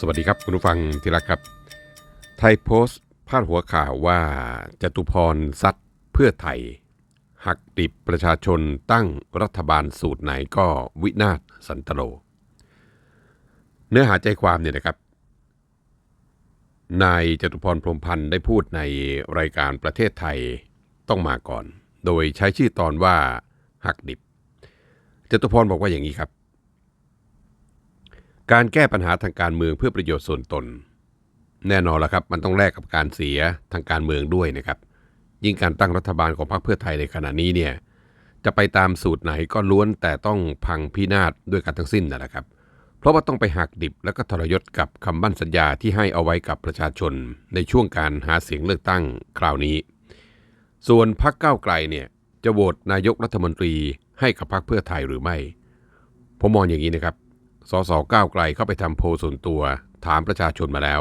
สวัสดีครับคุณผู้ฟังที่รักครับ ไทยโพสต์พาดหัวข่าวว่าจตุพรซัดเพื่อไทย หักดิบประชาชนตั้งรัฐบาลสูตรไหนก็วินาศสันตโล เนื้อหาใจความเนี่ยนะครับ นายจตุพรพรมพันธ์ได้พูดในรายการประเทศไทยต้องมาก่อน โดยใช้ชื่อตอนว่าหักดิบจตุพรบอกว่าอย่างนี้ครับ การแก้ปัญหาทางการเมืองเพื่อประโยชน์ส่วนตน แน่นอนละครับ มันต้องแลกกับการเสียทางการเมืองด้วยนะครับ ยิ่งการตั้งรัฐบาลของพรรคเพื่อไทยในขณะนี้เนี่ยจะไปตามสูตรไหนก็ล้วนแต่ต้องพังพินาศด้วยกันทั้งสิ้นนั่นแหละครับ เพราะว่าต้องไปหักดิบแล้วก็ทรยศกับคำมั่นสัญญาที่ให้เอาไว้กับประชาชน ในช่วงการหาเสียงเลือกตั้งคราวนี้ ส่วนพรรคก้าวไกลเนี่ยจะโหวตนายกรัฐมนตรีให้กับพรรคเพื่อไทยหรือไม่ ผมมองอย่างนี้นะครับ สสก้าวไกลเข้าไปทำโพส่วนตัว ถามประชาชนมาแล้ว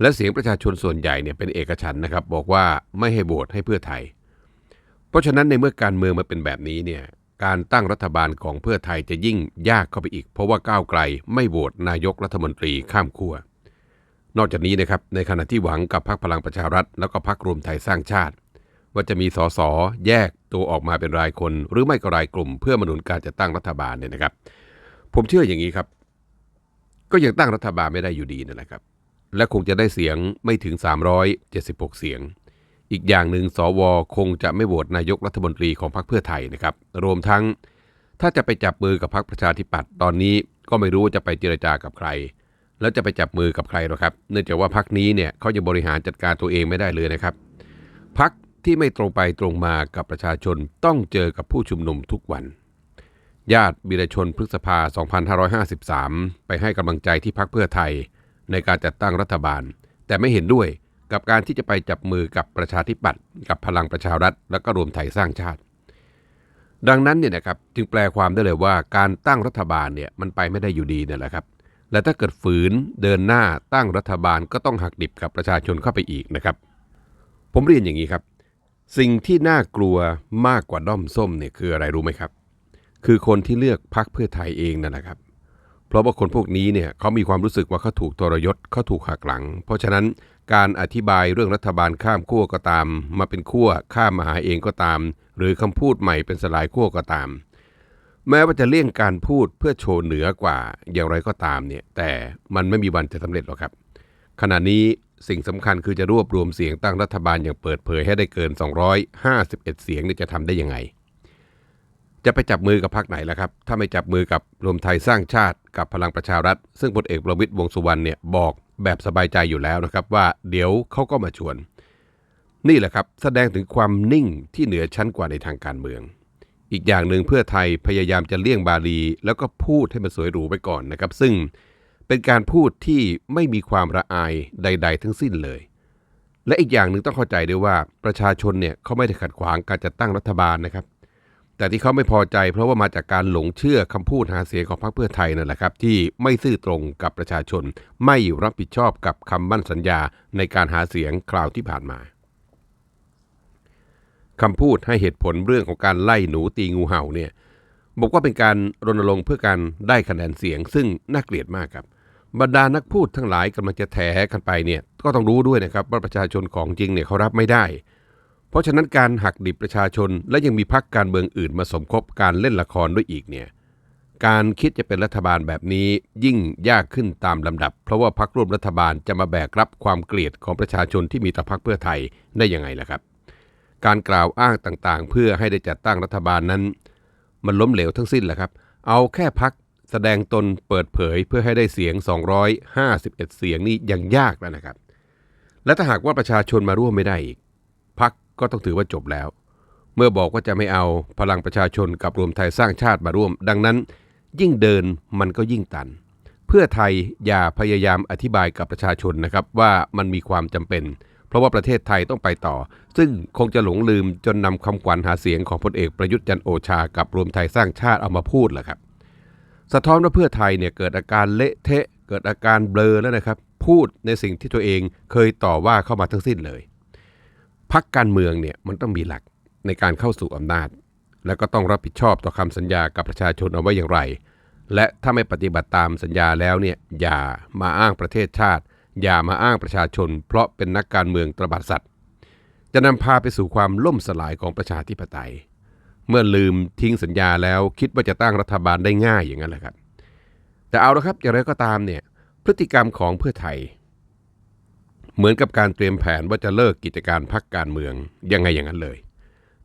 และเสียงประชาชนส่วนใหญ่เนี่ยเป็นเอกฉันนะครับ บอกว่าไม่ให้โหวตให้เพื่อไทย เพราะฉะนั้นในเมื่อการเมืองมาเป็นแบบนี้เนี่ยการตั้งรัฐบาลของเพื่อไทยจะยิ่งยากเข้าไปอีก เพราะว่าก้าวไกลไม่โหวตนายกรัฐมนตรีข้ามขั้วนอกจากนี้นะครับในขณะที่หวังกับพรรคพลังประชารัฐ แล้วก็พรรครวมไทยสร้างชาติ ว่าจะมีสสแยกตัวออกมาเป็นรายคน หรือไม่ก็รายกลุ่ม เพื่อมนุนการจัดตั้งรัฐบาลเนี่ยนะครับ ผมเชื่ออย่างนี้ครับ ก็ยังตั้งรัฐบาลไม่ได้อยู่ดีนั่นแหละครับ และคงจะได้เสียงไม่ถึง 376 เสียง อีกอย่างหนึ่งสวคงจะไม่โหวตนายกรัฐมนตรีของพรรคเพื่อไทยนะครับ รวมทั้งถ้าจะไปจับมือกับพรรคประชาธิปัตย์ตอนนี้ก็ไม่รู้ว่าจะไปเจรจากับใคร แล้วจะไปจับมือกับใครหรอกครับ เนื่องจากว่าพรรคนี้เนี่ยเขายังบริหารจัดการตัวเองไม่ได้เลยนะครับพรรคที่ไม่ตรงไปตรงมากับประชาชนต้องเจอกับผู้ชุมนุมทุกวัน ญาติบิรชนพฤษภา 2553 ไปให้กำลังใจที่พักเพื่อไทย ในการจัดตั้งรัฐบาล แต่ไม่เห็นด้วยกับการที่จะไปจับมือกับประชาธิปัตย์กับพลังประชารัฐ และก็รวมไทยสร้างชาติ ดังนั้นเนี่ยนะครับจึงแปลความได้เลยว่าการตั้งรัฐบาลเนี่ยมันไปไม่ได้อยู่ดีเนั่นแหละครับและถ้าเกิดฝืนเดินหน้าตั้งรัฐบาลก็ต้องหักดิบกับประชาชนเข้าไปอีกนะครับ ผมเรียนอย่างนี้ครับ สิ่งที่น่ากลัวมากกว่าด้อมส้มเนี่ยคืออะไรรู้ไหมครับ คือคนที่เลือกพักเพื่อไทยเองนั่นแหละครับ เพราะว่าคนพวกนี้เนี่ยเขามีความรู้สึกว่าเขาถูกทรยศเขาถูกหักหลัง เพราะฉะนั้นการอธิบายเรื่องรัฐบาลข้ามขั้วก็ตาม มาเป็นขั้วข้ามมาหาเองก็ตาม หรือคำพูดใหม่เป็นสลายขั้วก็ตาม แม้ว่าจะเลี่ยงการพูดเพื่อโชว์เหนือกว่าอย่างไรก็ตามเนี่ยแต่มันไม่มีวันจะสำเร็จหรอกครับ ขณะนี้สิ่งสำคัญคือจะรวบรวมเสียงตั้งรัฐบาลอย่างเปิดเผยให้ได้เกิน 251 เสียงเนี่จะทำได้ยังไง จะไปจับมือกับพรรคไหนล่ะครับ ถ้าไม่จับมือกับรวมไทยสร้างชาติกับพลังประชารัฐ ซึ่งพลเอกประวิตยวงสุวรรณเนี่ยบอกแบบสบายใจอยู่แล้วนะครับ ว่าเดี๋ยวเขาก็มาชวน นี่แหละครับแสดงถึงความนิ่งที่เหนือชั้นกว่าในทางการเมือง อีกอย่างหนึ่งเพื่อไทยพยายามจะเลี่ยงบาลี แล้วก็พูดให้มันสวยหรูไปก่อนนะครับ ซึ่งเป็นการพูดที่ไม่มีความระอายใด ๆ ทั้งสิ้นเลย และอีกอย่างหนึ่งต้องเข้าใจด้วยว่าประชาชนเนี่ยเขาไม่ได้ขัดขวางการจัดตั้งรัฐบาลนะครับ แต่ที่เขาไม่พอใจเพราะว่ามาจากการหลงเชื่อคำพูดหาเสียงของพรรคเพื่อไทยนั่นแหละครับ ที่ไม่ซื่อตรงกับประชาชน ไม่รับผิดชอบกับคำมั่นสัญญาในการหาเสียงคราวที่ผ่านมาคำพูดให้เหตุผลเรื่องของการไล่หนูตีงูเห่าเนี่ยบอกว่าเป็นการรณรงค์เพื่อการได้คะแนนเสียง ซึ่งน่าเกลียดมากครับ บรรดานักพูดทั้งหลายกำลังจะแถกันไปเนี่ยก็ต้องรู้ด้วยนะครับว่าประชาชนของจริงเนี่ยเขารับไม่ได้ เพราะฉะนั้นการหักดิบประชาชนและยังมีพักการเมืองอื่นมาสมคบการเล่นละครด้วยอีกเนี่ยการคิดจะเป็นรัฐบาลแบบนี้ยิ่งยากขึ้นตามลำดับ เพราะว่าพักร่วมรัฐบาลจะมาแบกรับความเกลียดของประชาชนที่มีต่อพักเพื่อไทยได้ยังไงล่ะครับ การกล่าวอ้างต่างๆ เพื่อให้ได้จัดตั้งรัฐบาลนั้น มันล้มเหลวทั้งสิ้นแหละครับ เอาแค่พักแสดงตนเปิดเผยเพื่อให้ได้เสียง 251 เสียงนี่ยังยากแล้วนะครับ และถ้าหากว่าประชาชนมาร่วมไม่ได้อีก ก็ต้องถือว่าจบแล้ว เมื่อบอกว่าจะไม่เอาพลังประชาชนกับรวมไทยสร้างชาติมาร่วม ดังนั้น ยิ่งเดินมันก็ยิ่งตัน เพื่อไทยอย่าพยายามอธิบายกับประชาชนนะครับว่ามันมีความจำเป็น เพราะว่าประเทศไทยต้องไปต่อ ซึ่งคงจะหลงลืมจนนำคำขวัญหาเสียงของพลเอกประยุทธ์จันโอชากับรวมไทยสร้างชาติเอามาพูดแหละครับ สะท้อนว่าเพื่อไทยเนี่ยเกิดอาการเละเทะ เกิดอาการเบลอแล้วนะครับพูดในสิ่งที่ตัวเองเคยต่อว่าเข้ามาทั้งสิ้นเลย พักการเมืองเนี่ยมันต้องมีหลักในการเข้าสู่อำนาจ และก็ต้องรับผิดชอบต่อคำสัญญากับประชาชนเอาไว้อย่างไร และถ้าไม่ปฏิบัติตามสัญญาแล้วเนี่ยอย่ามาอ้างประเทศชาติ อย่ามาอ้างประชาชน เพราะเป็นนักการเมืองตระบัดสัตว์ จะนำพาไปสู่ความล่มสลายของประชาธิปไตย เมื่อลืมทิ้งสัญญาแล้วคิดว่าจะตั้งรัฐบาลได้ง่ายอย่างนั้นแหละครับ แต่เอาละครับอย่างไรก็ตามเนี่ยพฤติกรรมของเพื่อไทย เหมือนกับการเตรียมแผนว่าจะเลิกกิจการพักการเมืองยังไงอย่างนั้นเลย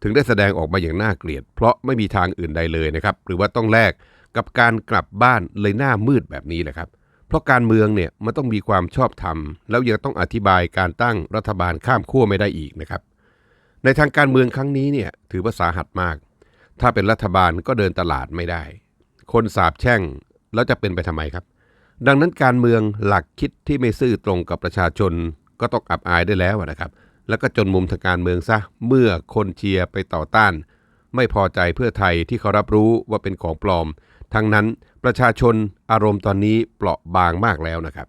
ถึงได้แสดงออกมาอย่างน่าเกลียด เพราะไม่มีทางอื่นใดเลยนะครับ หรือว่าต้องแลกกับการกลับบ้านเลยหน้ามืดแบบนี้แหละครับ เพราะการเมืองเนี่ยมันต้องมีความชอบธรรม แล้วยังต้องอธิบายการตั้งรัฐบาลข้ามขั้วไม่ได้อีกนะครับ ในทางการเมืองครั้งนี้เนี่ยถือว่าสาหัสมาก ถ้าเป็นรัฐบาลก็เดินตลาดไม่ได้ คนสาบแช่งแล้วจะเป็นไปทำไมครับ ดังนั้นการเมืองหลักคิดที่ไม่ซื่อตรงกับประชาชน ก็ต้องอับอายได้แล้วนะครับ แล้วก็จนมุมทางการเมืองซะเมื่อคนเชียร์ไปต่อต้าน ไม่พอใจเพื่อไทยที่เขารับรู้ว่าเป็นของปลอม ทั้งนั้นประชาชนอารมณ์ตอนนี้เปราะบางมากแล้วนะครับ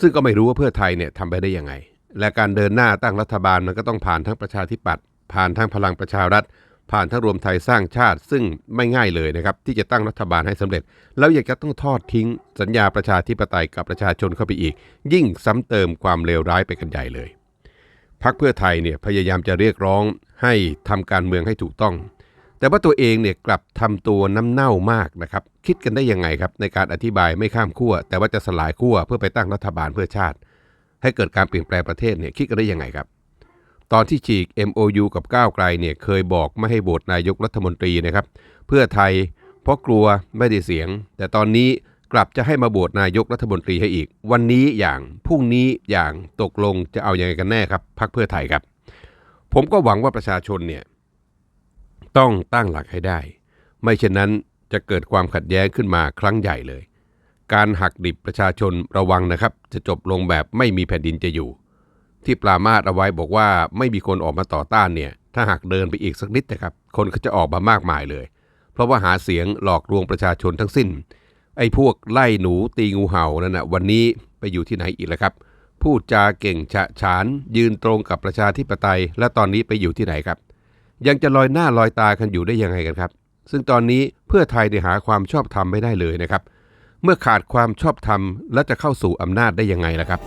ซึ่งก็ไม่รู้ว่าเพื่อไทยเนี่ยทำไปได้ยังไง และการเดินหน้าตั้งรัฐบาลมันก็ต้องผ่านทั้งประชาธิปัตย์ผ่านทั้งพลังประชารัฐ ผ่านทั้งรวมไทยสร้างชาติ ซึ่งไม่ง่ายเลยนะครับที่จะตั้งรัฐบาลให้สำเร็จ แล้วอยากจะต้องทอดทิ้ง สัญญาประชาธิปไตยกับประชาชนเข้าไปอีก ยิ่งซ้ำเติมความเลวร้ายไปกันใหญ่เลยพักเพื่อไทยเนี่ยพยายามจะเรียกร้องให้ทำการเมืองให้ถูกต้อง แต่ว่าตัวเองเนี่ยกลับทำตัวน้ำเน่ามากนะครับคิดกันได้ยังไงครับในการอธิบายไม่ข้ามขั้วแต่ว่าจะสลายขั้วเพื่อไปตั้งรัฐบาลเพื่อชาติ ให้เกิดการเปลี่ยนแปลงประเทศเนี่ยคิดกันได้ยังไงครับ ตอนที่ฉีก MOU กับก้าวไกลเนี่ยเคยบอกไม่ให้โหวตนายกรัฐมนตรีนะครับ เพื่อไทยเพราะกลัวไม่ได้เสียง แต่ตอนนี้กลับจะให้มาโหวตนายกรัฐมนตรีให้อีก วันนี้อย่างพรุ่งนี้อย่างตกลงจะเอาอยัางไงกันแน่ครับพักเพื่อไทยครับ ผมก็หวังว่าประชาชนเนี่ยต้องตั้งหลักให้ได้ ไม่เช่นนั้นจะเกิดความขัดแย้งขึ้นมาครั้งใหญ่เลย การหักดิบประชาชนระวังนะครับ จะจบลงแบบไม่มีแผ่นดินจะอยู่ ที่ปรามาสเอาไว้บอกว่าไม่มีคนออกมาต่อต้านเนี่ย ถ้าหากเดินไปอีกสักนิดนะครับ คนก็จะออกมามากมายเลย เพราะว่าหาเสียงหลอกลวงประชาชนทั้งสิ้น ไอ้พวกไล่หนูตีงูเห่านั่นนะวันนี้ไปอยู่ที่ไหนอีกแล้วครับ พูดจาเก่งฉะฉาน ยืนตรงกับประชาธิปไตย และตอนนี้ไปอยู่ที่ไหนครับ ยังจะลอยหน้าลอยตากันอยู่ได้ยังไงกันครับ ซึ่งตอนนี้เพื่อไทยได้หาความชอบธรรมไม่ได้เลยนะครับ เมื่อขาดความชอบธรรมแล้วจะเข้าสู่อำนาจได้ยังไงล่ะครับ